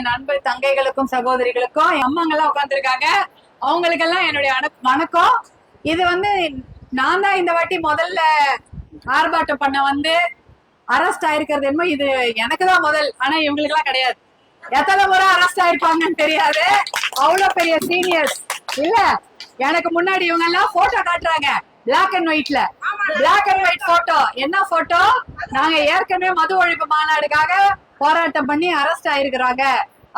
என் அன்பு தங்கைகளுக்கும் சகோதரிகளுக்கும் என் அம்மாங்கெல்லாம் உட்காந்துருக்காங்க அவங்களுக்கெல்லாம் என்னுடைய வணக்கம். இது வந்து நான் தான் இந்த வாட்டி முதல்ல ஆர்ப்பாட்டம் பண்ண வந்து அரெஸ்ட் ஆயிருக்கிறது என்னமோ இது எனக்கு தான் முதல். ஆனா இவங்களுக்குலாம் கிடையாது. எத்தனை முறை அரெஸ்ட் ஆயிருப்பாங்கன்னு தெரியாது. அவ்வளவு பெரிய சீனியர்ஸ் இல்ல எனக்கு முன்னாடி இவங்க எல்லாம் போட்டோ காட்டுறாங்க பிளாக் அண்ட் ஒயிட்ல பிளாக் அண்ட் ஒயிட் போட்டோ என்ன போட்டோ நாங்க ஏற்கனவே மது ஒழிப்பு மாநாடுக்காக போராட்டம் பண்ணி அரெஸ்ட் ஆயிருக்கிறாங்க.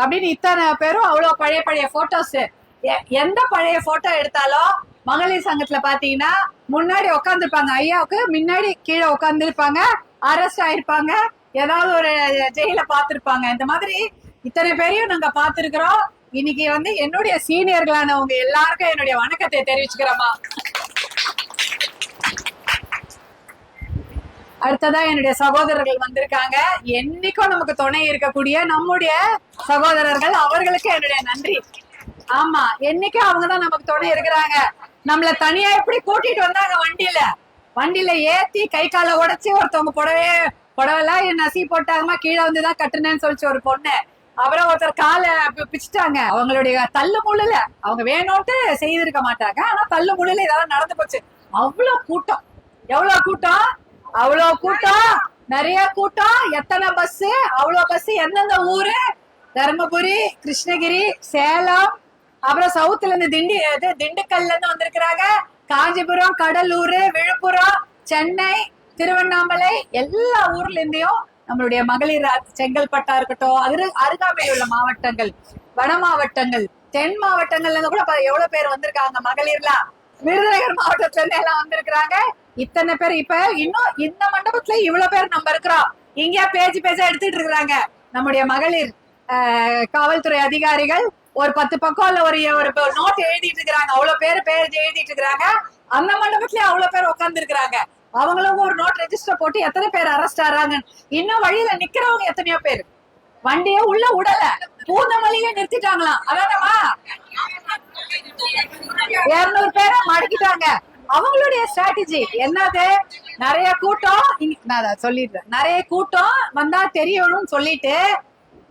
அப்படின்னு இத்தனை பேரும் அவ்வளவு பழைய பழைய போட்டோஸ் எந்த பழைய போட்டோ எடுத்தாலும் மகளிர் சங்கத்துல பாத்தீங்கன்னா முன்னாடி உட்காந்துருப்பாங்க ஐயாவுக்கு முன்னாடி கீழே உட்காந்துருப்பாங்க அரெஸ்ட் ஆயிருப்பாங்க. ஏதாவது ஒரு ஜெயில பார்த்துருப்பாங்க இந்த மாதிரி இத்தனை பேரையும் நாங்க பார்த்துருக்குறோம் இன்னைக்கு வந்து என்னுடைய சீனியர்களானவங்க எல்லாருக்கும் என்னுடைய வணக்கத்தை தெரிவிச்சுக்கிறோமா அடுத்ததா என்னுடைய சகோதரர்கள் வந்திருக்காங்க. என்னைக்கும் நமக்கு துணை இருக்கக்கூடிய நம்முடைய சகோதரர்கள் அவர்களுக்கு என்னுடைய நன்றி. ஆமா என்னைக்கும் அவங்கதான் நமக்கு துணை இருக்கிறாங்க. நம்மள தனியா எப்படி கூட்டிட்டு வந்தாங்க வண்டியில? வண்டியில ஏத்தி கை காலை உடச்சி ஒருத்தவங்க புடவே புடவெல்லாம் என் நசி போட்டாங்கம்மா கீழே வந்துதான் கட்டுனேன்னு சொல்லிச்சு ஒரு பொண்ணு. அப்புறம் ஒருத்தர் காலை பி- அவங்களுடைய தள்ளு முள்ளுல. அவங்க வேணும்ட்டு செய்திருக்க மாட்டாங்க. ஆனா தள்ளு முள்ளுல இதெல்லாம் நடந்து போச்சு. அவ்வளவு கூட்டம். எவ்வளவு கூட்டம்? அவ்வளவு கூட்டம் நிறைய கூட்டம். எத்தனை பஸ் அவ்வளவு பஸ் எந்தெந்த ஊரு? தருமபுரி கிருஷ்ணகிரி சேலம். அப்புறம் சவுத்துல இருந்து திண்டி இது திண்டுக்கல்ல இருந்து வந்திருக்கிறாங்க. காஞ்சிபுரம் கடலூர் விழுப்புரம் சென்னை திருவண்ணாமலை எல்லா ஊர்ல இருந்தையும் நம்மளுடைய மகளிர் செங்கல்பட்டா இருக்கட்டும் அரு அருகாமையில் உள்ள மாவட்டங்கள் வட மாவட்டங்கள் தென் மாவட்டங்கள்ல இருந்து கூட எவ்வளவு பேர் வந்திருக்காங்க மகளிர்லாம். விருதுநகர் மாவட்டத்துல இருந்து எல்லாம் வந்திருக்கிறாங்க. இத்தனை பேர் இப்ப இன்னும் இந்த மண்டபத்துல இவ்வளவு பேர் நம்ம இருக்கிறோம். இங்க பேஜ் பேஜா எடுத்துட்டு இருக்கிறாங்க. நம்முடைய மகளிர் அஹ், காவல்துறை அதிகாரிகள் ஒரு பத்து பக்கம் இல்ல ஒரு ஒரு நோட் எழுதிட்டு இருக்கிறாங்க. அவ்வளவு பேர் பேஜ் எழுதிட்டு இருக்கிறாங்க. அந்த மண்டபத்துல அவ்வளவு பேர் உட்கார்ந்து இருக்கிறாங்க. அவங்களும் ஒரு நோட் ரெஜிஸ்டர் போட்டு எத்தனை பேர் அரெஸ்ட் ஆறாங்க இன்னும் வழியில நிக்கிறவங்க எத்தனையோ பேர். வண்டியே உள்ள விடல பூந்தமல்லியே நிறுத்திட்டாங்களாம். அதானமா இருநூறு பேரை மடக்கிட்டாங்க. அவங்களுடைய ஸ்ட்ராட்டஜி என்னது? நிறைய கூட்டம் நான் அதை சொல்லிடுறேன். நிறைய கூட்டம் வந்தா தெரியணும்னு சொல்லிட்டு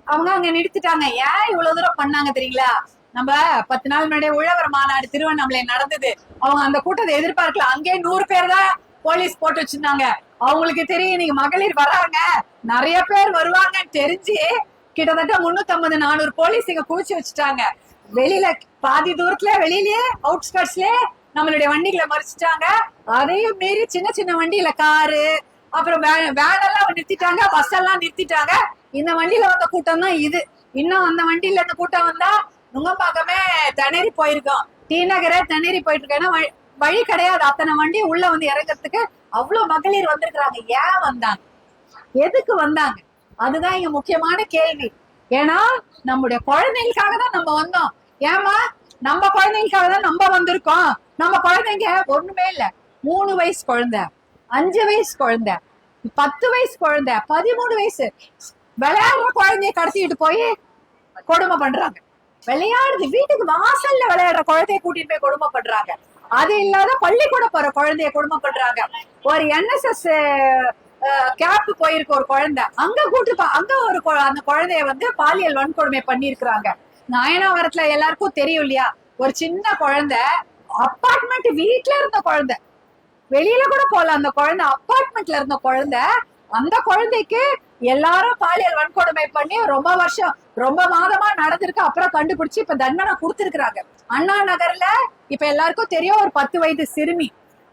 அவங்க அங்க நிறுத்திட்டாங்க. ஏன் இவ்வளவு தூரம் பண்ணாங்க தெரியுங்களா? நம்ம பத்து நாள் முன்னாடியே உழவர் மாநாடு திருவண்ணாமலை நடந்தது. அவங்க அந்த கூட்டத்தை எதிர்பார்க்கல. அங்கே நூறு பேர் தான் போலீஸ் போட்டு வச்சிருந்தாங்க. அவங்களுக்கு தெரியும் இன்னைக்கு மகளிர் வராங்க. நிறைய பேர் வருவாங்கன்னு தெரிஞ்சு கிட்டத்தட்ட முன்னூத்தி நானூறு போலீஸ் இங்க குவிச்சு வச்சுட்டாங்க. வெளியில பாதி தூரத்துல வெளியிலயே அவுட்ஸ்கட்ஸ்லயே நம்மளுடைய வண்டிகளை மறிச்சிட்டாங்க. அதையும் மீறி சின்ன சின்ன வண்டியில காரு அப்புறம் வே- வேன் எல்லாம் நிறுத்திட்டாங்க பஸ் எல்லாம் நிறுத்திட்டாங்க. இந்த வண்டியில வந்த கூட்டம் தான் இது. இன்னும் அந்த வண்டியில இந்த கூட்டம் வந்தா நுங்கம்பாக்கமே திணறி போயிருக்கோம். டி நகரே திணறி போயிட்டு இருக்கு ஏன்னா வழி- வழி கிடையாது. அத்தனை வண்டி உள்ள வந்து இறங்குறதுக்கு அவ்வளவு மகளிர் வந்திருக்கிறாங்க. ஏன் வந்தாங்க? எதுக்கு வந்தாங்க? அதுதான் இங்க முக்கியமான கேள்வி. ஏன்னா நம்முடைய குழந்தைகளுக்காக தான் நம்ம வந்தோம். ஏமா நம்ம குழந்தைங்களுக்காக தான் நம்ம வந்திருக்கோம். நம்ம குழந்தைங்க ஒண்ணுமே இல்ல. மூணு வயசு குழந்தை அஞ்சு வயசு குழந்தை பத்து வயசு குழந்தை பதிமூணு வயசு. விளையாடுற குழந்தைய கடத்திட்டு போய் கொடுமை பண்றாங்க. விளையாடுது. வீட்டுக்கு வாசல்ல விளையாடுற குழந்தைய கூட்டிட்டு போய் கொடுமை பண்றாங்க. அது இல்லாத பள்ளிக்கூடம் போற குழந்தைய கொடுமை பண்றாங்க. ஒரு என்எஸ்எஸ் கேப் போயிருக்கு ஒரு குழந்தை அங்க கூட்டு போ- அங்க ஒரு அந்த குழந்தைய வந்து பாலியல் வன்கொடுமை பண்ணிருக்கிறாங்க நாயனாவரத்துல எல்லாருக்கும் தெரியும் இல்லையா? ஒரு சின்ன குழந்தை அப்பார்ட்மெண்ட் வீட்டுல இருந்த குழந்தை. வெளியில கூட போல அந்த குழந்தை அப்பார்ட்மெண்ட்ல இருந்த குழந்தை. அந்த குழந்தைக்கு எல்லாரும் பாலியல் வன்கொடுமை பண்ணி ரொம்ப வருஷம் ரொம்ப மாதமா நடந்திருக்கு. அப்புறம் கண்டுபிடிச்சு இப்ப தண்டனை கொடுத்திருக்கிறாங்க. அண்ணா நகர்ல இப்ப எல்லாருக்கும் தெரியும் ஒரு பத்து வயது சிறுமி.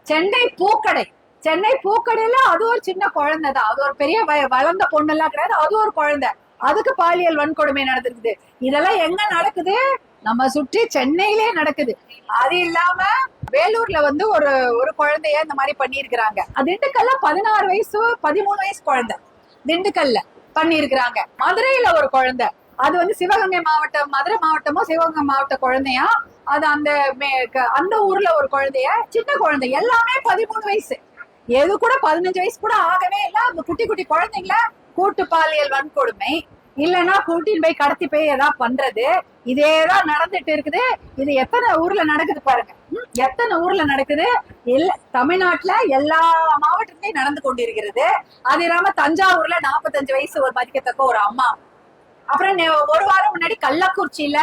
சென்னை பூக்கடை. சென்னை பூக்கடையில அது ஒரு சின்ன குழந்தை தான் அது ஒரு பெரிய வளர்ந்த பொண்ணு எல்லாம் கிடையாது. அது ஒரு குழந்தை. அதுக்கு பாலியல் வன்கொடுமை நடந்திருக்குது. இதெல்லாம் எங்க நடக்குது? நம்ம சுற்றி சென்னையிலே நடக்குது. அது இல்லாம வேலூர்ல வந்து ஒரு ஒரு குழந்தைய இந்த மாதிரி பண்ணியிருக்கிறாங்க. திண்டுக்கல்ல பதினாறு வயசு பதிமூணு வயசு குழந்தை. திண்டுக்கல்ல பண்ணியிருக்கிறாங்க. மதுரையில ஒரு குழந்தை. அது வந்து சிவகங்கை மாவட்டம் மதுரை மாவட்டமோ சிவகங்கை மாவட்ட குழந்தையா? அது அந்த மே- அந்த ஊர்ல ஒரு குழந்தைய சின்ன குழந்தை. எல்லாமே பதிமூணு வயசு. எது கூட பதினஞ்சு வயசு கூட ஆகவே இல்லை. அந்த குட்டி குட்டி குழந்தைங்கள கூட்டு பாலியல் வன்கொடுமை. இல்லைன்னா கூட்டின்னு போய் கடத்தி போய் ஏதாவது பண்றது. இதேதான் நடந்துட்டு இருக்குது. இது எத்தனை ஊர்ல நடக்குது பாருங்க. எத்தனை ஊர்ல நடக்குது? இல்ல தமிழ்நாட்டுல எல்லா மாவட்டத்திலையும் நடந்து கொண்டிருக்கிறது. அது இல்லாம தஞ்சாவூர்ல நாற்பத்தஞ்சு வயசு ஒரு மதிக்கத்தக்க ஒரு அம்மா. அப்புறம் ஒரு வாரம் முன்னாடி கள்ளக்குறிச்சியில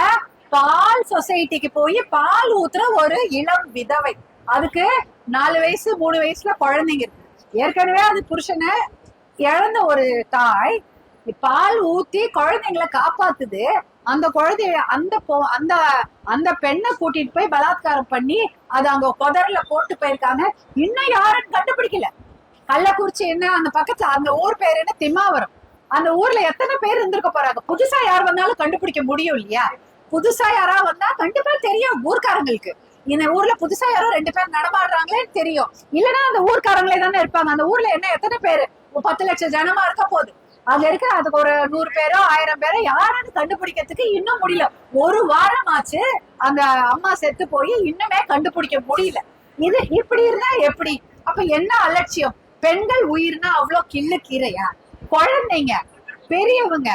பால் சொசைட்டிக்கு போய் பால் ஊத்துற ஒரு இளம் விதவை. அதுக்கு நாலு வயசு மூணு வயசுல குழந்தைங்க இருக்கு. ஏற்கனவே அது புருஷனை இழந்த ஒரு தாய். பால் ஊத்தி குழந்தைங்களை காப்பாத்துது. அந்த குழந்தைய அந்த பொ- அந்த அந்த பெண்ணை கூட்டிட்டு போய் பலாத்காரம் பண்ணி அதை அங்க புதர்ல போட்டு போயிருக்காங்க. இன்னும் யாரும் கண்டுபிடிக்கல. கள்ளக்குறிச்சி என்ன அந்த பக்கத்துல அந்த ஊர் பேர் என்ன? திம்மாவரம். அந்த ஊர்ல எத்தனை பேர் இருந்திருக்க போறாங்க? புதுசா யார் வந்தாலும் கண்டுபிடிக்க முடியும் இல்லையா? புதுசா யாரா வந்தா கண்டிப்பா தெரியும் ஊர்க்காரங்களுக்கு. இந்த ஊர்ல புதுசா யாரோ ரெண்டு பேர் நடமாடுறாங்களேன்னு தெரியும். இல்லைன்னா அந்த ஊர்க்காரங்களே தானே இருப்பாங்க. அந்த ஊர்ல என்ன எத்தனை பேரு? பத்து லட்சம் ஜனமா இருக்க போகுது. அங்க இருக்க அதுக்கு ஒரு நூறு பேரோ ஆயிரம் பேரோ யாருன்னு கண்டுபிடிக்கிறதுக்கு இன்னும் முடியல. ஒரு வாரம் ஆச்சு அந்த அம்மா செத்து போய் இன்னுமே கண்டுபிடிக்க முடியல. இது இப்படி இருந்தா எப்படி? அப்ப என்ன அலட்சியம்? பெண்கள் உயிர்னா அவ்வளவு கில்லு கீரையா? குழந்தைங்க பெரியவங்க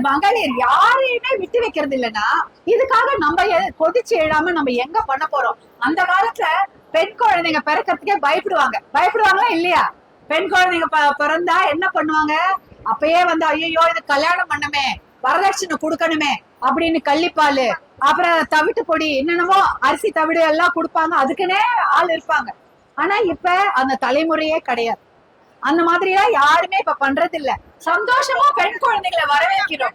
மகளிர் யாரையுமே விட்டு வைக்கிறது இல்லைன்னா இதுக்காக நம்ம எ- கொதிச்சு எழாம நம்ம எங்க பண்ண போறோம்? அந்த காலத்துல பெண் குழந்தைங்க பிறக்கிறதுக்கே பயப்படுவாங்க. பயப்படுவாங்களா இல்லையா? பெண் குழந்தைங்க ப- பிறந்தா என்ன பண்ணுவாங்க? அப்பயே வந்து ஐயோ இது கல்யாணம் பண்ணமே வரதட்சணை கொடுக்கணுமே அப்படின்னு கள்ளிப்பாலு அப்புறம் தவிட்டு பொடி என்னென்னமோ அரிசி தவிடு எல்லாம் கொடுப்பாங்க. அதுக்குன்னே ஆள் இருப்பாங்க. ஆனா இப்ப அந்த தலைமுறையே கிடையாது. அந்த மாதிரியா யாருமே இப்ப பண்றது இல்ல சந்தோஷமா பெண் குழந்தைகளை வரவேற்கிறோம்.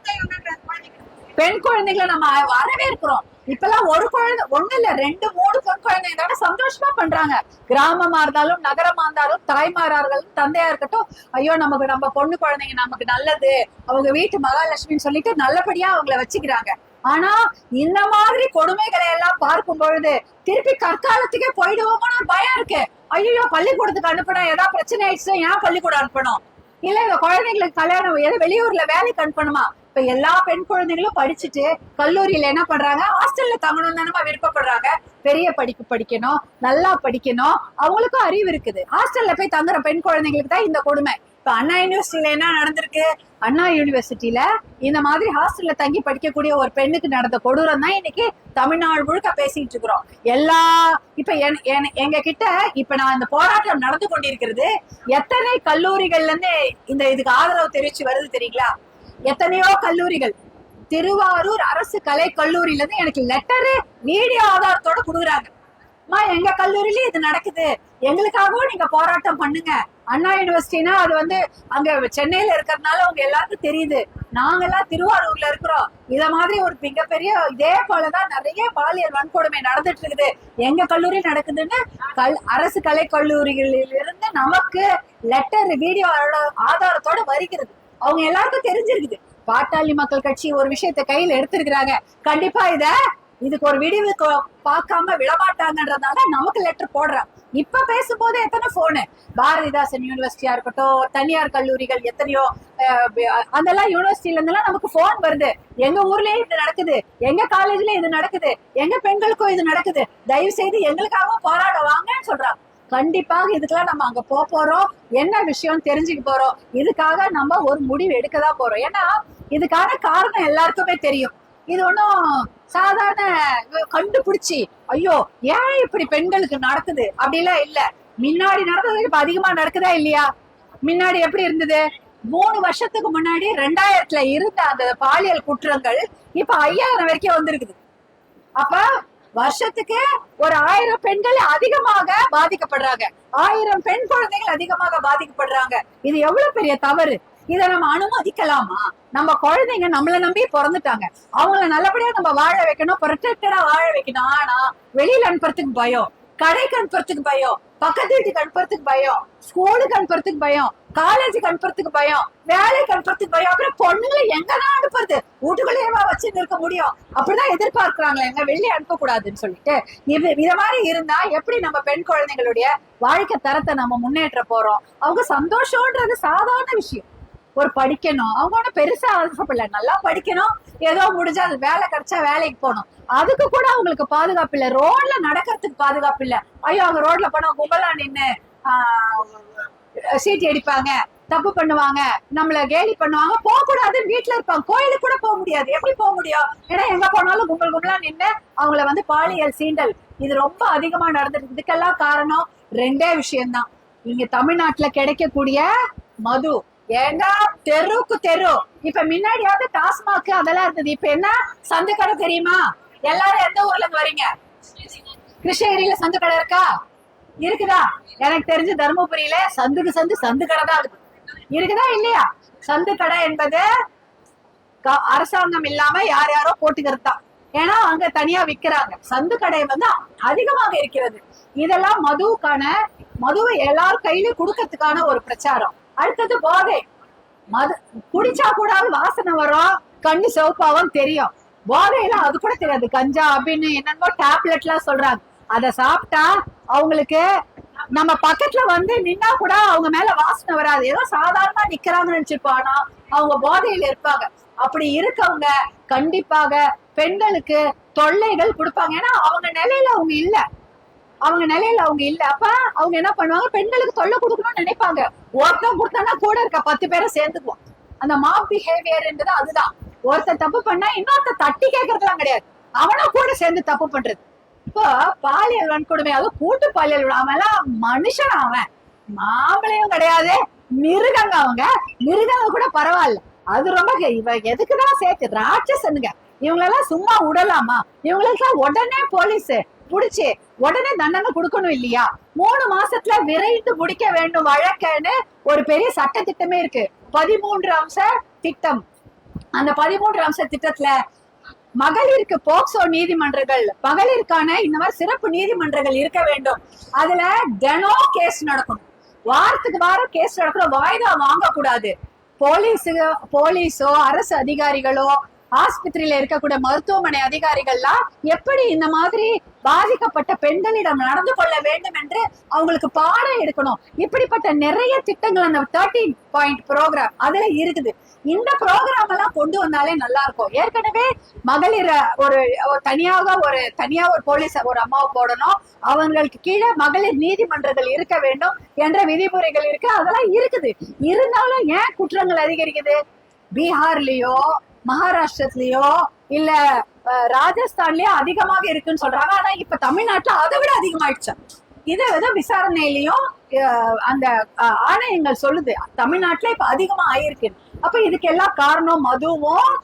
பெண் குழந்தைகளை நம்ம வரவேற்கிறோம். இப்பெல்லாம் ஒரு குழந்தை ஒண்ணு இல்ல ரெண்டு மூணு பெண் குழந்தைங்க தானே சந்தோஷமா பண்றாங்க. கிராமமா இருந்தாலும் நகரமா இருந்தாலும் தாய்மாரார்கள் தந்தையா இருக்கட்டும் ஐயோ நமக்கு நம்ம பொண்ணு குழந்தைங்க நமக்கு நல்லது. அவங்க வீட்டு மகாலட்சுமின்னு சொல்லிட்டு நல்லபடியா அவங்கள வச்சுக்கிறாங்க. ஆனா இந்த மாதிரி கொடுமைகளை எல்லாம் பார்க்கும் பொழுது திருப்பி கற்காலத்துக்கே போயிடுவோமோன்னு ஒரு பயம் இருக்கு. ஐயோ பள்ளிக்கூடத்துக்கு அனுப்பணும் ஏதாவது பிரச்சனை ஆயிடுச்சு ஏன் பள்ளிக்கூடம் அனுப்பணும்? இல்ல இந்த குழந்தைங்களுக்கு கல்யாணம் வெளியூர்ல வேலைக்கு அனுப்பணுமா? இப்ப எல்லா பெண் குழந்தைகளும் படிச்சுட்டு கல்லூரியில என்ன பண்றாங்க? ஹாஸ்டல்ல தங்கணும் தானே விருப்பப்படுறாங்க. பெரிய படிப்பு படிக்கணும் நல்லா படிக்கணும். அவங்களுக்கும் அறிவு இருக்குது. ஹாஸ்டல்ல போய் தங்குற பெண் குழந்தைங்களுக்கு தான் இந்த கொடுமை. இப்ப அண்ணா யூனிவர்சிட்டியில என்ன நடந்திருக்கு? அண்ணா யூனிவர்சிட்டியில இந்த மாதிரி ஹாஸ்டல்ல தங்கி படிக்கக்கூடிய ஒரு பெண்ணுக்கு நடந்த கொடூரம் தான் இன்னைக்கு தமிழ்நாடு முழுக்க பேசிட்டு இருக்கிறோம். எல்லா இப்ப எங்க கிட்ட இப்ப நான் இந்த போராட்டம் நடந்து கொண்டிருக்கிறது எத்தனை கல்லூரிகள்ல இருந்து இந்த இதுக்கு ஆதரவு தெரிவிச்சு வருது தெரியுங்களா? எத்தனையோ கல்லூரிகள். திருவாரூர் அரசு கலை கல்லூரியில இருந்து எனக்கு லெட்டரு வீடியோ ஆதாரத்தோட கொடுக்குறாங்க. அம்மா எங்க கல்லூரியிலயும் இது நடக்குது. எங்களுக்காகவும் நீங்க போராட்டம் பண்ணுங்க. அண்ணா யூனிவர்சிட்டினா அது வந்து அங்க சென்னையில இருக்கிறதுனால அவங்க எல்லாருக்கும் தெரியுது. நாங்கெல்லாம் திருவாரூர்ல இருக்கிறோம். இத மாதிரி ஒரு மிகப்பெரிய இதே போலதான் நிறைய பாலியல் வன்கொடுமை நடந்துட்டு இருக்குது. எங்க கல்லூரி நடக்குதுன்னு கல் அரசு கலை கல்லூரிகளில் இருந்து நமக்கு லெட்டர் வீடியோ ஆதாரத்தோட வருகிறது. அவங்க எல்லாருக்கும் தெரிஞ்சிருக்குது. பாட்டாளி மக்கள் கட்சி ஒரு விஷயத்தை கையில எடுத்திருக்கிறாங்க. கண்டிப்பா இத இதுக்கு ஒரு விடிவு பார்க்காம விடமாட்டாங்கன்றதுனால நமக்கு லெட்டர் போடுறான் இப்ப பேசும்போது எத்தனை போனு பாரதிதாசன் யூனிவர்சிட்டியா இருக்கட்டும் தனியார் கல்லூரிகள் எத்தனையோ அதெல்லாம் யூனிவர்சிட்டில இருந்தெல்லாம் நமக்கு போன் வருது. எங்க ஊர்லயே இது நடக்குது. எங்க காலேஜ்ல இது நடக்குது. எங்க பெண்களுக்கும் இது நடக்குது. தயவு செய்து எங்களுக்காகவும் போராட வாங்கன்னு சொல்றாங்க கண்டிப்பாக இதுக்கெல்லாம் நம்ம அங்க போக போறோம். என்ன விஷயம் தெரிஞ்சுக்க போறோம். இதுக்காக நம்ம ஒரு முடிவு எடுக்க தான் போறோம். ஏன்னா இதுக்கான காரணம் எல்லாருக்குமே தெரியும். இது ஒன்றும் சாதாரண கண்டுபிடிச்சி ஐயோ ஏன் இப்படி பெண்களுக்கு நடக்குது? அப்படிலாம் இல்ல. முன்னாடி நடந்தது இப்ப அதிகமா நடக்குதா இல்லையா? முன்னாடி எப்படி இருந்தது? மூணு வருஷத்துக்கு முன்னாடி ரெண்டாயிரத்துல இருந்த அந்த பாலியல் குற்றங்கள் இப்ப ஐயாயிரம் வரைக்கும் வந்திருக்குது. அப்ப வருஷத்துக்கு ஒரு ஆயிரம் பெண்கள் அதிகமாக பாதிக்கப்படுறாங்க. ஆயிரம் பெண் குழந்தைகள் அதிகமாக பாதிக்கப்படுறாங்க. இது எவ்வளவு பெரிய தவறு? இதை நம்ம அனுமதிக்கலாமா? நம்ம குழந்தைங்க நம்மள நம்பி பிறந்துட்டாங்க. அவங்கள நல்லபடியா நம்ம வாழ வைக்கணும். ப்ரொடெக்டடா வாழ வைக்கணும். ஆனா வெளியில அனுப்புறதுக்கு பயம். கடைக்கு அனுப்புறதுக்கு பயம். பக்கத்து வீட்டுக்கு அனுப்புறதுக்கு பயம். ஸ்கூலுக்கு அனுப்புறதுக்கு பயம். காலேஜுக்கு அனுப்புறதுக்கு பயம் வேலைக்கு அனுப்புறதுக்கு பயம். அப்புறம் பொண்ணுங்களை எங்கதான் அனுப்புறது? வீட்டுக்குள்ளேயேவா வச்சு இருக்க முடியும்? அப்படிதான் எதிர்பார்க்கிறாங்களே எங்க வெளியே அனுப்ப கூடாதுன்னு சொல்லிட்டு இது இத மாதிரி இருந்தா எப்படி நம்ம பெண் குழந்தைகளுடைய வாழ்க்கை தரத்தை நம்ம முன்னேற்ற போறோம்? அவங்க சந்தோஷம்ன்றது சாதாரண விஷயம். ஒரு படிக்கணும். அவங்க ஒன்றும் பெருசா ஆசைப்படல. நல்லா படிக்கணும். ஏதோ முடிஞ்சா அது வேலை கிடைச்சா வேலைக்கு போகணும். அதுக்கு கூட அவங்களுக்கு பாதுகாப்பு இல்ல. ரோட்ல நடக்கிறதுக்கு பாதுகாப்பு இல்ல. ஐயோ அவங்க ரோட்ல போனா கும்பலா நின்னு சீட்டி அடிப்பாங்க தப்பு பண்ணுவாங்க நம்மள கேலி பண்ணுவாங்க போக கூடாது வீட்டுல இருப்பாங்க. கோயிலுக்கு கூட போக முடியாது. எப்படி போக முடியும்? ஏன்னா எங்க போனாலும் கும்பல் கும்பலா நின்று அவங்கள வந்து பாலியல் சீண்டல். இது ரொம்ப அதிகமா நடந்துருக்கு. இதுக்கெல்லாம் காரணம் ரெண்டே விஷயம்தான். இங்க தமிழ்நாட்டுல கிடைக்கக்கூடிய மது. ஏன்னா தெருவுக்கு தெரு. இப்ப முன்னாடியாவது டாஸ்மாக் அதெல்லாம் இருந்தது. இப்ப என்ன? சந்து கடை தெரியுமா? எல்லாரும் எந்த ஊர்ல இருந்து வரீங்க? கிருஷ்ணகிரியில சந்து கடை இருக்கா? இருக்குதா? எனக்கு தெரிஞ்சு தருமபுரியில சந்துக்கு சந்து சந்து கடை தான் இருக்கு இருக்குதா இல்லையா? சந்து கடை என்பது க- அரசாங்கம் இல்லாம யார் யாரோ போட்டுக்கிறது. தான் ஏன்னா அங்க தனியா விக்கிறாங்க. சந்து கடை வந்து அதிகமாக இருக்கிறது. இதெல்லாம் மதுவுக்கான மதுவை எல்லார் கையிலும் கொடுக்கறதுக்கான ஒரு பிரச்சாரம். அடுத்தது போதை. மது குடிச்சா கூட வாசனை வரும். கண்ணு சிவப்பாவும் தெரியும். போதையில அது கூட தெரியாது. கஞ்சா அப்படின்னு என்னென்னமோ டேப்லெட் எல்லாம் சொல்றாங்க. அதை சாப்பிட்டா அவங்களுக்கு நம்ம பக்கத்துல வந்து நின்னா கூட அவங்க மேல வாசனை வராது. ஏதோ சாதாரணமா நிக்கிறாங்கன்னு நினைச்சிருப்பானா அவங்க போதையில இருப்பாங்க. அப்படி இருக்கவங்க கண்டிப்பாக பெண்களுக்கு தொல்லைகள் கொடுப்பாங்க. ஏன்னா அவங்க நிலையில அவங்க இல்ல. அவங்க நிலையில அவங்க இல்ல. அப்ப அவங்க என்ன பண்ணுவாங்க? பெண்களுக்கு தொல்லை கொடுக்கணும்னு நினைப்பாங்க. ஒருத்தன் கொடுத்தானா கூட இருக்க பத்து பேரை சேர்ந்துக்குவோம் அந்த மாப் பிஹேவியர்ன்றது அதுதான். ஒருத்தன் தப்பு பண்ணா இன்னொருத்த தட்டி கேட்கறதுலாம் கிடையாது. அவனும் கூட சேர்ந்து தப்பு பண்றது. இப்போ பாலியல் வன்கொடுமை அதுவும் கூட்டு பாலியல் வன்~ மனுஷன் அவன். மாம்பளையும் கிடையாது மிருகங்க அவங்க. மிருகங்க கூட பரவாயில்ல. அது ரொம்ப இவ எதுக்குதான் சேர்த்து ராட்சசனுங்க. இவங்களெல்லாம் சும்மா விடலாமா இவங்களுக்கெல்லாம் உடனே போலீஸ் புடிச்சு உடனே தண்டனை கொடுக்கணும் இல்லையா? மூணு மாசத்துல விரைந்து முடிக்க வேண்டும் வழக்கன்னு ஒரு பெரிய சட்ட திட்டமே இருக்கு. பதிமூன்று அம்ச திட்டம். அந்த பதிமூன்று அம்ச திட்டத்துல மகளிருக்கு போக்சோ நீதிமன்றங்கள் மகளிருக்கான இந்த மாதிரி சிறப்பு நீதிமன்றங்கள் இருக்க வேண்டும். அதுல தினம் கேஸ் நடக்கணும். வாரத்துக்கு வாரம் கேஸ் நடக்கணும். வாய்தா வாங்கக்கூடாது. போலீஸு போலீஸோ அரசு அதிகாரிகளோ ஆஸ்பத்திரியில இருக்கக்கூடிய மருத்துவமனை அதிகாரிகள்லாம் எப்படி இந்த மாதிரி பாதிக்கப்பட்ட பெண்களிடம் நடந்து கொள்ள வேண்டும் என்று அவங்களுக்கு பாடம் எடுக்கணும். இப்படிப்பட்ட நிறைய திட்டங்கள் அந்த தேர்ட்டீன் பாயிண்ட் ப்ரோக்ராம் அதுல இருக்குது. இந்த ப்ரோக்ராம் எல்லாம் கொண்டு வந்தாலே நல்லா இருக்கும். ஏற்கனவே மகளிர் ஒரு தனியாக ஒரு தனியா ஒரு போலீஸ் ஒரு அம்மாவை போடணும். அவங்களுக்கு கீழே மகளிர் நீதிமன்றங்கள் இருக்க வேண்டும் என்ற விதிமுறைகள் இருக்கு. அதெல்லாம் இருக்குது. இருந்தாலும் ஏன் குற்றங்கள் அதிகரிக்குது? பீகார்லயோ மகாராஷ்டிரத்திலயோ இல்ல ராஜஸ்தான்லயே அதிகமாக இருக்குன்னு சொல்றாங்க. ஆனா இப்ப தமிழ்நாட்டுல அதை விட அதிகமாயிடுச்சு. இதை வித விசாரணையிலயும் அந்த ஆணையங்கள் சொல்லுது. தமிழ்நாட்டுல இப்ப அதிகமா ஆயிருக்கு அப்ப இதுக்கு எல்லாம் காரணம் மதுவும்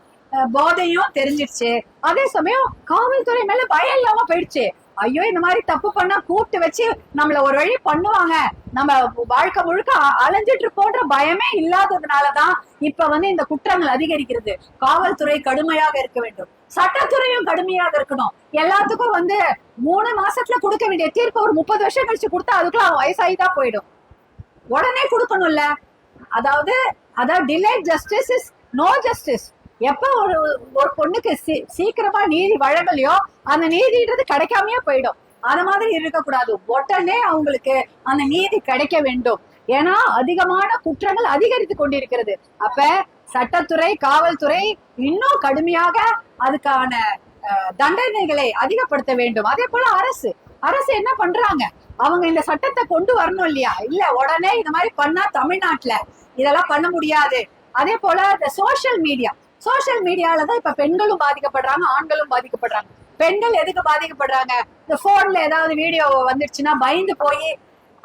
போதையும் தெரிஞ்சிருச்சு அதே சமயம் காவல்துறை மேல பயம் இல்லாம போயிடுச்சு. ஐயோ இந்த மாதிரி தப்பு பண்ணா கூப்பிட்டு வச்சு நம்மள ஒரு வழி பண்ணுவாங்க. நம்ம வாழ்க்கை முழுக்க அலைஞ்சிட்டு போன்ற பயமே இல்லாததுனாலதான் இப்ப வந்து இந்த குற்றங்கள் அதிகரிக்கிறது. காவல்துறை கடுமையாக இருக்க வேண்டும். சட்டத்துறையும் கடுமையாக இருக்கணும். எல்லாத்துக்கும் வந்து மூணு மாசத்துல கொடுக்க வேண்டிய தீர்ப்பு ஒரு முப்பது வருஷம் கழிச்சு கொடுத்தா அதுக்குள்ள அவன் தான் போயிடும். உடனே கொடுக்கணும்ல. அதாவது அதாவது delayed justice is no justice எப்ப ஒரு ஒரு பொண்ணுக்கு சீ- சீக்கிரமா நீதி வழங்கலையோ அந்த நீதின்றது கிடைக்காமயே போயிடும். அந்த மாதிரி இருக்கக்கூடாது. உடனே அவங்களுக்கு அந்த நீதி கிடைக்க வேண்டும். ஏன்னா அதிகமான குற்றங்கள் அதிகரித்து கொண்டிருக்கிறது. அப்ப சட்டத்துறை காவல்துறை இன்னும் கடுமையாக அதுக்கான தண்டனைகளை அதிகப்படுத்த வேண்டும். அதே போல அரசு. அரசு என்ன பண்றாங்க? அவங்க இந்த சட்டத்தை கொண்டு வரணும் இல்லையா? இல்ல உடனே இந்த மாதிரி பண்ணா தமிழ்நாட்டுல இதெல்லாம் பண்ண முடியாது. அதே போல இந்த சோஷியல் மீடியா சோஷியல் மீடியால தான் இப்ப பெண்களும் பாதிக்கப்படுறாங்க ஆண்களும் பாதிக்கப்படுறாங்க. பெண்கள் எதுக்கு பாதிக்கப்படுறாங்க? இந்த போன்ல ஏதாவது வீடியோ வந்துருச்சுன்னா பயந்து போய்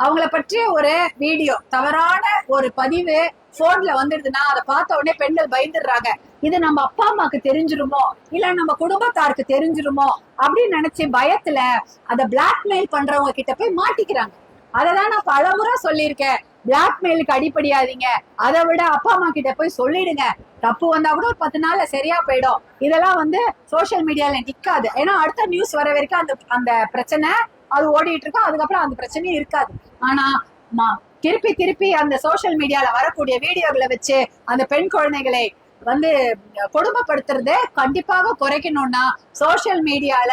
அவங்கள பற்றிய ஒரு வீடியோ தவறான ஒரு பதிவு போன்ல வந்துடுதுன்னா அதை பார்த்த உடனே பெண்கள் பயந்துடுறாங்க. இது நம்ம அப்பா அம்மாக்கு தெரிஞ்சிருமோ? இல்ல நம்ம குடும்பத்தாருக்கு தெரிஞ்சிருமோ? அப்படின்னு நினைச்சு பயத்துல அதை பிளாக்மெயில் பண்றவங்க கிட்ட போய் மாட்டிக்கிறாங்க. அததான் நான் பலமுறை சொல்லியிருக்கேன். பிளாக்மெயிலுக்கு அடிப்படையாதீங்க அதை விட அப்பா அம்மா கிட்ட போய் சொல்லிடுங்க. தப்பு வந்தா கூட ஒரு பத்து நாள்ல சரியா போயிடும். இதெல்லாம் வந்து சோஷியல் மீடியால நிக்காது. ஏன்னா அடுத்த நியூஸ் வர வரைக்கும் அந்த அந்த பிரச்சனை அது ஓடிட்டு இருக்கும் அதுக்கப்புறம் அந்த பிரச்சனையும் இருக்காது. ஆனா திருப்பி திருப்பி அந்த சோஷியல் மீடியால வரக்கூடிய வீடியோகளை வச்சு அந்த பெண் குழந்தைகளை வந்து கொடுமைப்படுத்துறத கண்டிப்பாக குறைக்கணும்னா சோஷியல் மீடியால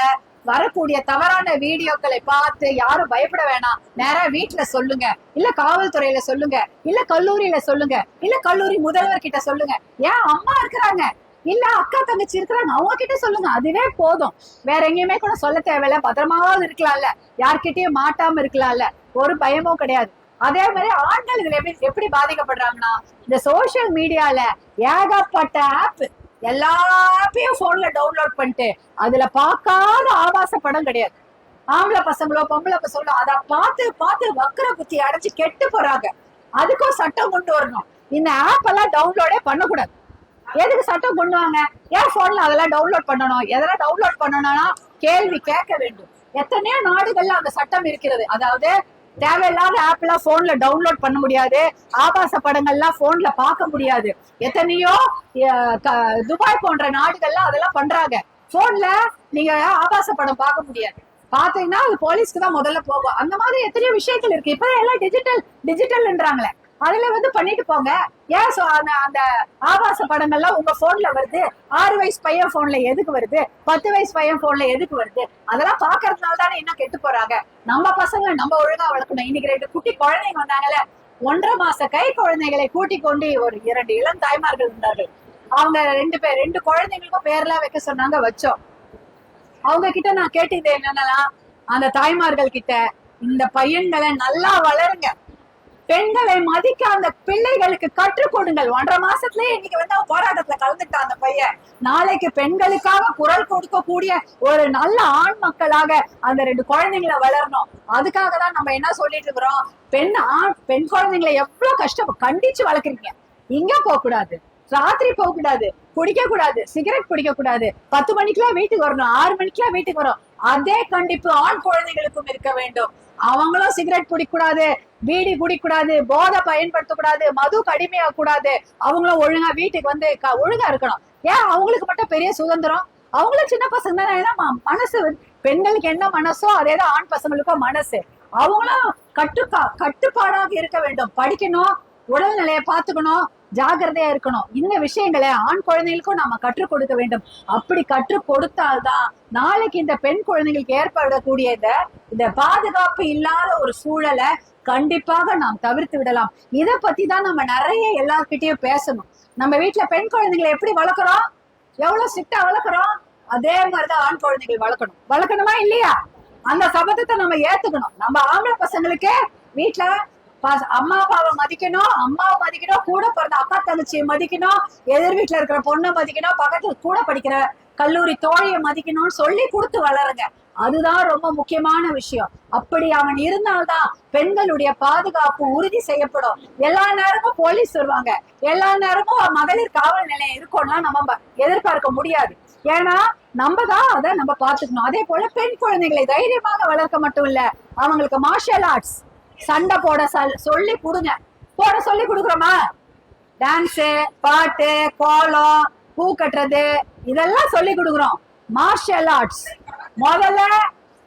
வரக்கூடிய தவறான வீடியோக்களை பார்த்து யாரும் பயப்பட வேணாம். நேரா வீட்டுல சொல்லுங்க இல்ல காவல்துறையில சொல்லுங்க இல்ல கல்லூரியில சொல்லுங்க இல்ல கல்லூரி முதல்வர் கிட்ட சொல்லுங்க. ஏன் அம்மா இருக்கிறாங்க? இல்ல அக்கா தங்கச்சி இருக்கிறாங்க. அவங்க கிட்ட சொல்லுங்க. அதுவே போதும். வேற எங்கேயுமே கூட சொல்ல தேவையில்ல. பத்திரமாவது இருக்கலாம்ல. யார்கிட்டயும் மாட்டாம இருக்கலாம்ல. ஒரு பயமும் கிடையாது. அதே மாதிரி ஆண்கள் இதுல எப்படி எப்படி பாதிக்கப்படுறாங்கன்னா இந்த சோஷியல் மீடியால ஏகப்பட்ட ஆப் எல்லா ஆப்பையும் போன்ல டவுன்லோட் பண்ணிட்டு அதுல பார்க்காத ஆபாச படம் கிடையாது. ஆம்பளை பசங்களோ பொம்பளை பசங்களோ அதை பார்த்து பார்த்து வக்கர புத்தி அடைச்சு கெட்டு போறாங்க. அதுக்கும் சட்டம் கொண்டு வரணும். இந்த ஆப் எல்லாம் டவுன்லோடே பண்ணக்கூடாது. எதுக்கு சட்டம் கொண்டு வாங்க ஏன் போன்ல அதெல்லாம் டவுன்லோட் பண்ணணும்? எதெல்லாம் டவுன்லோட் பண்ணணும்னா கேள்வி கேட்க வேண்டும். எத்தனையோ நாடுகள்ல அந்த சட்டம் இருக்கிறது. அதாவது தேவையில்லாத ஆப் எல்லாம் போன்ல டவுன்லோட் பண்ண முடியாது. ஆபாச படங்கள்லாம் போன்ல பார்க்க முடியாது. எத்தனையோ துபாய் போன்ற நாடுகள்ல அதெல்லாம் பண்றாங்க. போன்ல நீங்க ஆபாச படம் பார்க்க முடியாது. பாத்தீங்கன்னா அது போலீஸ்க்கு தான் முதல்ல போகும். அந்த மாதிரி எத்தனையோ விஷயங்கள் இருக்கு. இப்ப எல்லாம் டிஜிட்டல் டிஜிட்டல்ன்றாங்களே அதுல வந்து பண்ணிட்டு போங்க. ஏன் சோ அந்த அந்த ஆபாச படங்கள்லாம் உங்க போன்ல வருது? ஆறு வயசு பையன் போன்ல எதுக்கு வருது? பத்து வயசு பையன் போன்ல எதுக்கு வருது? அதெல்லாம் பாக்குறதுனால தானே இன்னும் கெட்டு போறாங்க. நம்ம பசங்க நம்ம ஒழுங்கா வளர்க்கணும். இன்னைக்கு ரெண்டு குட்டி குழந்தைங்க வந்தாங்கல்ல ஒன்றரை மாச கை குழந்தைகளை கூட்டிக் கொண்டு ஒரு இரண்டு இளம் தாய்மார்கள் இருந்தார்கள். அவங்க ரெண்டு பேர் ரெண்டு குழந்தைங்களுக்கும் பேர்லாம் வைக்க சொன்னாங்க வச்சோம். அவங்க கிட்ட நான் கேட்டது என்னன்னா அந்த தாய்மார்கள் கிட்ட இந்த பையன்களை நல்லா வளருங்க. பெண்களை மதிக்க அந்த பிள்ளைகளுக்கு கற்றுக் கொடுங்கள். ஒன்றரை மாசத்துலயே இன்னைக்கு வந்து அவன் போராட்டத்துல கலந்துட்டான் அந்த பையன். நாளைக்கு பெண்களுக்காக குரல் கொடுக்கக்கூடிய ஒரு நல்ல ஆண் மக்களாக அந்த ரெண்டு குழந்தைங்களை வளரணும். அதுக்காக தான் நம்ம என்ன சொல்லிட்டு இருக்கிறோம்? பெண் ஆண் பெண் குழந்தைங்களை எவ்வளவு கஷ்டம் கண்டிச்சு வளர்க்குறீங்க. இங்க போக கூடாது ராத்திரி போக கூடாது குடிக்க கூடாது சிகரெட் பிடிக்க கூடாது பத்து மணிக்கெல்லாம் வீட்டுக்கு வரணும். ஆறு மணிக்கெல்லாம் வீட்டுக்கு வரும் அதே கண்டிப்பு ஆண் குழந்தைகளுக்கும் இருக்க வேண்டும். அவங்களும் சிகரெட் பிடிக்கூடாது பீடி குடிக்கூடாது போதை பயன்படுத்தக்கூடாது மது கடுமையாக கூடாது அவங்களும் ஒழுங்கா வீட்டுக்கு வந்து க- ஒழுங்கா இருக்கணும். ஏன்? அவங்களுக்கு மட்டும் பெரிய சுதந்திரம். அவங்களும் சின்ன பசங்க தானே. ஏன்னா மனசு பெண்களுக்கு என்ன மனசோ அதே தான் ஆண் பசங்களுக்கும் மனசு. அவங்களும் கட்டுப்பா கட்டுப்பாடாக இருக்க வேண்டும். படிக்கணும் உடல்நிலையை பார்த்துக்கணும். ஜாகிரதையா இருக்கணும். இந்த விஷயங்களை ஆண் குழந்தைகளுக்கும் நாம கற்றுக் கொடுக்க வேண்டும். அப்படி கற்றுக் கொடுத்தால்தான் நாளைக்கு இந்த பெண் குழந்தைகளுக்கு ஏற்படக்கூடிய இந்த இந்த பாதுகாப்பு இல்லாத ஒரு சூழலை கண்டிப்பாக நாம் தவிர்த்து விடலாம். இத பத்தி தான் நம்ம நிறைய எல்லார்கிட்டயும் பேசணும். நம்ம வீட்டுல பெண் குழந்தைங்களை எப்படி வளர்க்குறோம்? எவ்வளவு ஸ்ட்ரிக்டா வளர்க்குறோம்? அதே மாதிரிதான் ஆண் குழந்தைகள் வளர்க்கணும். வளர்க்கணுமா இல்லையா? அந்த சபதத்தை நம்ம ஏத்துக்கணும். நம்ம ஆம்பளை பசங்களுக்கு வீட்டுல அம்மா அப்பாவை மதிக்கணும் அம்மாவை மதிக்கணும் கூட பிறந்த அக்கா தங்கச்சியை மதிக்கணும் எதிர் வீட்டுல இருக்கிற பொண்ணை மதிக்கணும் பக்கத்துல கூட படிக்கிற கல்லூரி தோழியை மதிக்கணும்னு சொல்லி கொடுத்து வளருங்க. அதுதான் ரொம்ப முக்கியமான விஷயம். அப்படி அவன் இருந்தால்தான் பெண்களுடைய பாதுகாப்பு உறுதி செய்யப்படும். எல்லா நேரமும் போலீஸ் வருவாங்க. எல்லா நேரமும் மகளிர் காவல் நிலையம் இருக்கும்லாம் நம்ம எதிர்பார்க்க முடியாது. ஏன்னா நம்ம தான் அதை நம்ம பார்த்துக்கணும். அதே போல பெண் குழந்தைகளை தைரியமாக வளர்க்க மட்டும் இல்ல அவங்களுக்கு மார்ஷியல் ஆர்ட்ஸ் சண்டை போட சொல்- சொல்லி கொடுங்க. போட சொல்லி கொடுக்குறோமா? டான்ஸு பாட்டு கோலம் பூ கட்டுறது இதெல்லாம் சொல்லி கொடுக்குறோம். மார்ஷியல் ஆர்ட்ஸ் முதல்ல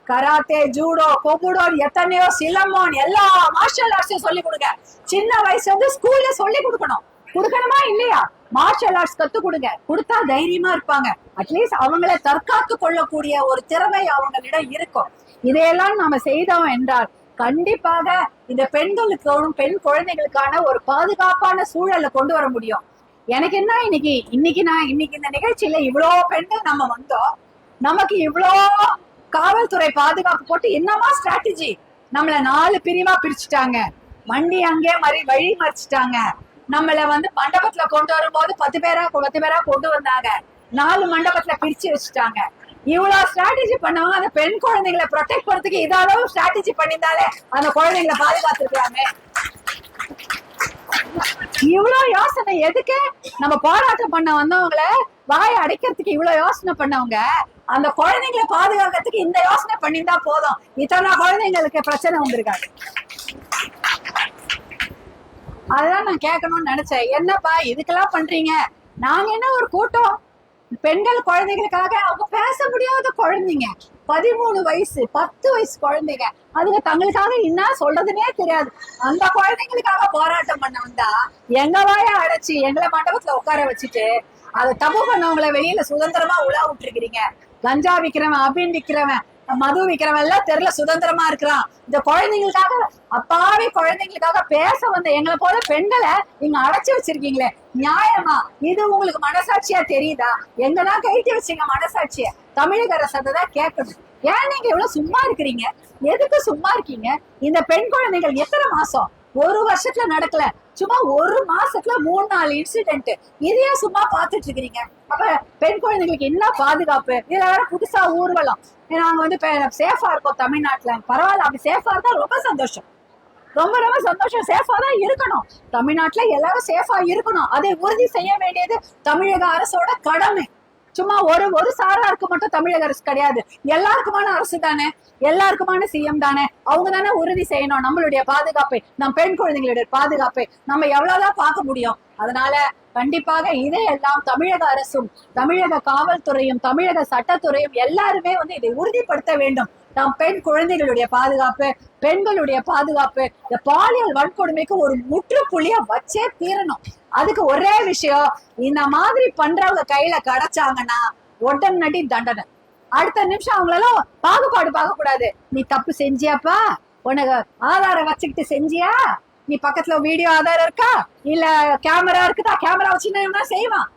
கராத்தே ஜூடோ கொபுடோ எத்தனையோ சிலம்பம் எல்லா மார்ஷியல் ஆர்ட்ஸையும் சொல்லி கொடுங்க. சின்ன வயசுல இருந்து ஸ்கூல்ல சொல்லி கொடுக்கணும். கொடுக்கணுமா இல்லையா? மார்ஷியல் ஆர்ட்ஸ் கத்து கொடுங்க. கொடுத்தா தைரியமா இருப்பாங்க. அட்லீஸ்ட் அவங்கள தற்காத்து கொள்ளக்கூடிய ஒரு திறமை அவங்களிடம் இருக்கும். இதையெல்லாம் நாம செய்தோம் என்றால் கண்டிப்பாக இந்த பெண்களுக்கும் பெண் குழந்தைகளுக்கான ஒரு பாதுகாப்பான சூழலை கொண்டு வர முடியும். எனக்கு என்ன இன்னைக்கு இன்னைக்கு நான் இன்னைக்கு இந்த நிகழ்ச்சியில இவ்வளோ பெண்கள் நம்ம வந்தோம். நமக்கு இவ்வளோ காவல்துறை பாதுகாப்பு போட்டு என்னமா ஸ்ட்ராட்டஜி நம்மள நாலு பிரிவா பிரிச்சுட்டாங்க. வண்டி அங்கே மாதிரி வழி மறிச்சிட்டாங்க. நம்மள வந்து மண்டபத்துல கொண்டு வரும்போது பத்து பேரா பத்து பேரா கொண்டு வந்தாங்க. நாலு மண்டபத்துல பிரிச்சு வச்சுட்டாங்க. இவ்வளவு ஸ்ட்ராட்டஜி பண்ணவங்க அந்த பெண் குழந்தைங்களை ப்ரொடெக்ட் பண்றதுக்கு இத அளவு ஸ்ட்ராட்டஜி பண்ணியிருந்தாலே அந்த குழந்தைங்களை பாதுகாத்துருக்கலாமே இவ்வளவு யோசனை எதுக்கு? நம்ம போராட்டம் பண்ண வந்தவங்கள வாய அடைக்கிறதுக்கு இவ்வளவு யோசனை பண்ணவங்க. அந்த குழந்தைங்களை பாதுகாக்கிறதுக்கு இந்த யோசனை பண்ணியிருந்தா போதும். இத்தனை குழந்தைங்களுக்கு பிரச்சனை வந்திருக்காங்க அதுதான் நான் கேட்கணும்னு நினைச்சேன். என்னப்பா இதுக்கெல்லாம் பண்றீங்க? நாங்க என்ன ஒரு கூட்டம்? பெண்கள் குழந்தைகளுக்காக அவங்க பேச முடியாத குழந்தைங்க. பதிமூணு வயசு பத்து வயசு குழந்தைங்க. அதுங்க தங்களுக்காக என்ன சொல்றதுன்னே தெரியாது. அந்த குழந்தைங்களுக்காக போராட்டம் பண்ண வந்தா எங்க வாய அடைச்சு எங்களை மண்டபத்துல உட்கார வச்சுட்டு அதை தப்பு பண்ணவங்களை வெளியில சுதந்திரமா உலா விட்டுருக்கிறீங்க. கஞ்சா விக்கிறவன் அபின் விக்கிறவன் மது விக்கிறவன் எல்லாம் தெருல சுதந்திரமா இருக்கிறான். இந்த குழந்தைங்களுக்காக அப்பாவி குழந்தைங்களுக்காக பேச வந்த எங்களை போல பெண்களை நீங்க அடைச்சு வச்சிருக்கீங்களே. நியாயமா? இது உங்களுக்கு மனசாட்சியா தெரியுதா? எங்கதான் கைட்டி வச்சீங்க மனசாட்சிய. தமிழக அரசை தான் கேட்கணும். ஏன் நீங்க இவ்வளவு சும்மா இருக்கிறீங்க? எதுக்கு சும்மா இருக்கீங்க? இந்த பெண் குழந்தைகள் எத்தனை மாசம்? ஒரு வருஷத்துல நடக்கல. சும்மா ஒரு மாசத்துல மூணு நாலு இன்சிடென்ட் இதையே சும்மா பாத்துட்டு இருக்கிறீங்க. அப்ப பெண் குழந்தைகளுக்கு என்ன பாதுகாப்பு? இதுல வேற புதுசா ஊர்வலம். நாங்க வந்து சேஃபா இருக்கோம் தமிழ்நாட்டுல. பரவாயில்ல அப்படி சேஃபா இருந்தா ரொம்ப சந்தோஷம். ரொம்ப ரொம்ப சந்தோஷம். சேஃபா தான் இருக்கணும். தமிழ்நாட்டுல எல்லாரும் சேஃபா இருக்கணும். அதை உறுதி செய்ய வேண்டியது தமிழக அரசோட கடமை. சும்மா ஒரு ஒரு சாராருக்கு மட்டும் தமிழக அரசு கிடையாது. எல்லாருக்குமான அரசு தானே. எல்லாருக்குமான சிஎம் தானே. அவங்க தானே உறுதி செய்யணும். நம்மளுடைய பாதுகாப்பை நம் பெண் குழந்தைங்களுடைய பாதுகாப்பை நம்ம எவ்வளவுதான் பார்க்க முடியும். அதனால கண்டிப்பாக இதையெல்லாம் தமிழக அரசும் தமிழக காவல்துறையும் தமிழக சட்டத்துறையும் எல்லாருமே வந்து இதை உறுதிப்படுத்த வேண்டும். நாம் பெண் குழந்தைகளுடைய பாதுகாப்பு பெண்களுடைய பாதுகாப்பு இந்த பாலியல் வன்கொடுமைக்கு ஒரு முற்றுப்புள்ளிய வச்சே தீரணும். அதுக்கு ஒரே விஷயம் இந்த மாதிரி பண்றவங்க கையில கிடைச்சாங்கன்னா உடனடி தண்டனை. அடுத்த நிமிஷம் அவங்களெல்லாம் பாகுபாடு பார்க்க கூடாது நீ தப்பு செஞ்சியாப்பா? உனக்கு ஆதாரம் வச்சுக்கிட்டு செஞ்சியா? நீ பக்கத்துல வீடியோ ஆதாரம் இருக்கா? இல்ல கேமரா இருக்குதா? கேமரா வச்சுன்னா செய்வான்.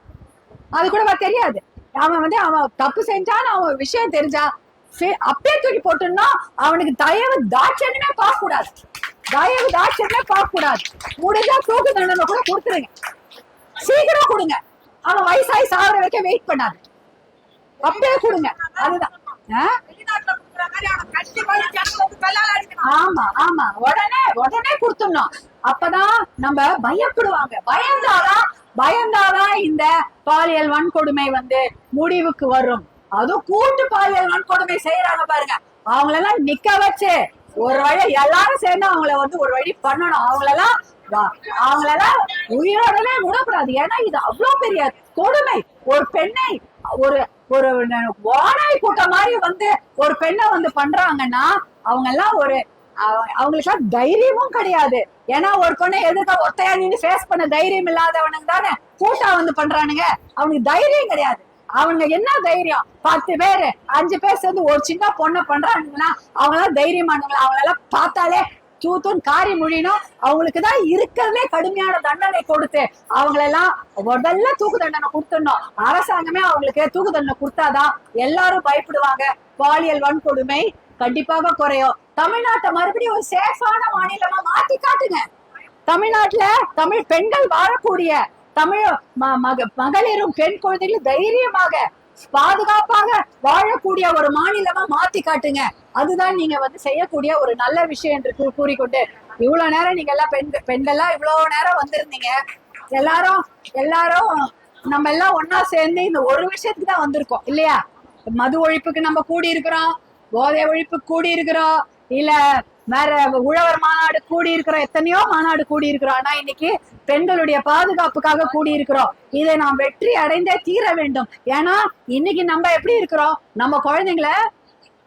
அது கூட தெரியாது. அவன் வந்து அவன் தப்பு செஞ்சான்னு அவன் விஷயம் தெரிஞ்சா அப்படியே தூக்கி போட்டுன்னா அவனுக்கு தயவு தாட்சண்யமே பார்க்க கூடாது தயவு தாட்சண்யமே பார்க்க கூடாது முடிஞ்சா தூக்கு தண்டனை கூட கொடுத்துருங்க. சீக்கிரம் கொடுங்க. அவன் வயசாகி சாகுற வரைக்கும் வெயிட் பண்ணாது. அப்படியே கொடுங்க. அதுதான். ஆமா ஆமா. உடனே உடனே கொடுத்துடணும். அப்பதான் நம்ம பயப்படுவாங்க. பயந்தாதான் பயந்தாதான் இந்த பாலியல் வன்கொடுமை வந்து முடிவுக்கு வரும். அதுவும் கூட்டு பாலியல் வன்கொடுமை செய்யறாங்க பாருங்க. அவங்களெல்லாம் நிக்க வச்சு ஒரு வழி எல்லாரும் சேர்ந்து அவங்கள வந்து ஒரு வழி பண்ணணும். அவங்களெல்லாம் அவங்களெல்லாம் உயிரோடவே விடக்கூடாது. ஏன்னா இது அவ்வளவு பெரிய கொடுமை. ஒரு பெண்ணை ஒரு ஒரு வானாய் கூட்டம் மாதிரி வந்து ஒரு பெண்ணை வந்து பண்றாங்கன்னா அவங்க எல்லாம் ஒரு அவ- அவங்களுக்கெல்லாம் தைரியமும் கிடையாது. ஏன்னா ஒரு பொண்ணை எதிர்க்க ஒத்தையா நின்று ஃபேஸ் பண்ண தைரியம் இல்லாதவனுக்கு தானே கூட்டா வந்து பண்றானுங்க. அவனுக்கு தைரியம் கிடையாது. அவங்க என்ன தைரியம்? பத்து பேரு அஞ்சு பேர் சேர்ந்து ஒரு சின்ன பொண்ணை அவங்க அவங்களாம் தைரியமானுங்களா அவங்களெல்லாம் பார்த்தாலே தூத்துன் காரி மொழினும் அவங்களுக்கு தான் இருக்கிறதுலே கடுமையான தண்டனை கொடுத்து அவங்களெல்லாம் முதல்ல தூக்கு தண்டனை கொடுத்துடணும். அரசாங்கமே அவங்களுக்கு தூக்கு தண்டனை கொடுத்தாதான் எல்லாரும் பயப்படுவாங்க. பாலியல் வன்கொடுமை கண்டிப்பாக குறையும். தமிழ்நாட்டை மறுபடியும் ஒரு சேஃபான மாநிலமா மாத்தி காட்டுங்க. தமிழ்நாட்டுல தமிழ் பெண்கள் வாழக்கூடிய தமிழ் ம- மக- மகளிரும் பெண் குழந்தைகளும் தைரியமாக பாதுகாப்பாக வாழக்கூடிய ஒரு மாநிலமா மாத்தி காட்டுங்க. அதுதான் நீங்க வந்து செய்யக்கூடிய ஒரு நல்ல விஷயம் என்று கூ- கூறிக்கொண்டு இவ்வளவு நேரம் நீங்க எல்லாம் பெண் பெண்கள்லாம் இவ்வளவு நேரம் வந்திருந்தீங்க. எல்லாரும் எல்லாரும் நம்ம எல்லாம் ஒன்னா சேர்ந்து இந்த ஒரு விஷயத்துக்கு தான் வந்திருக்கோம் இல்லையா? மது ஒழிப்புக்கு நம்ம கூடி இருக்கிறோம் போதை ஒழிப்புக்கு கூடி இருக்கிறோம் இல்ல வேற உழவர் மாநாடு கூடி இருக்கிறோம் எத்தனையோ மாநாடு கூடி இருக்கிறோம் ஆனா இன்னைக்கு பெண்களுடைய பாதுகாப்புக்காக கூடி இருக்கிறோம் இதை நாம் வெற்றி அடைந்தே தீர வேண்டும். ஏன்னா இன்னைக்கு நம்ம எப்படி இருக்கிறோம்? நம்ம குழந்தைங்களை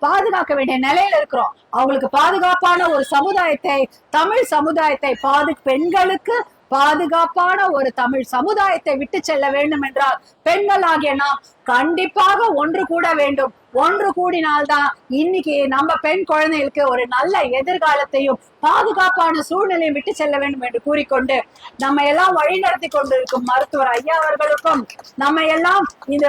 பாதுகாக்க வேண்டிய நிலையில இருக்கிறோம். அவங்களுக்கு பாதுகாப்பான ஒரு சமுதாயத்தை தமிழ் சமுதாயத்தை பாது பெண்களுக்கு பாதுகாப்பான ஒரு தமிழ் சமுதாயத்தை விட்டு செல்ல வேண்டும் என்றால் பெண்கள் ஆகிய நாம் கண்டிப்பாக ஒன்று கூட வேண்டும். ஒன்று கூடினால்தான் இன்னைக்கு நம்ம பெண் குழந்தைகளுக்கு ஒரு நல்ல எதிர்காலத்தையும் பாதுகாப்பான சூழ்நிலையும் விட்டு செல்ல வேண்டும் என்று கூறிக்கொண்டு நம்ம எல்லாம் வழிநடத்தி கொண்டிருக்கும் மருத்துவர் ஐயா அவர்களுக்கும் நம்ம எல்லாம் இந்த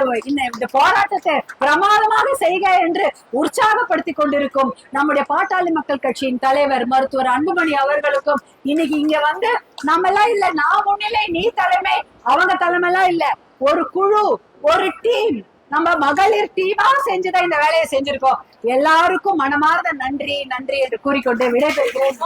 இந்த போராட்டத்தை பிரமாதமாக செய்க என்று உற்சாகப்படுத்தி கொண்டிருக்கும் நம்முடைய பாட்டாளி மக்கள் கட்சியின் தலைவர் மருத்துவர் அன்புமணி அவர்களுக்கும் இன்னைக்கு இங்க வந்து நம்ம எல்லாம் இல்ல நான் முன்னிலை நீ தலைமை அவங்க தலைமைலாம் இல்ல. ஒரு குழு ஒரு டீம் நம்ம மகளிர் டீமா செஞ்சுதான் இந்த வேலையை செஞ்சிருக்கோம். எல்லாருக்கும் மனமார்ந்த நன்றி நன்றி என்று கூறிக்கொண்டு விடைபெறுகிறேன்.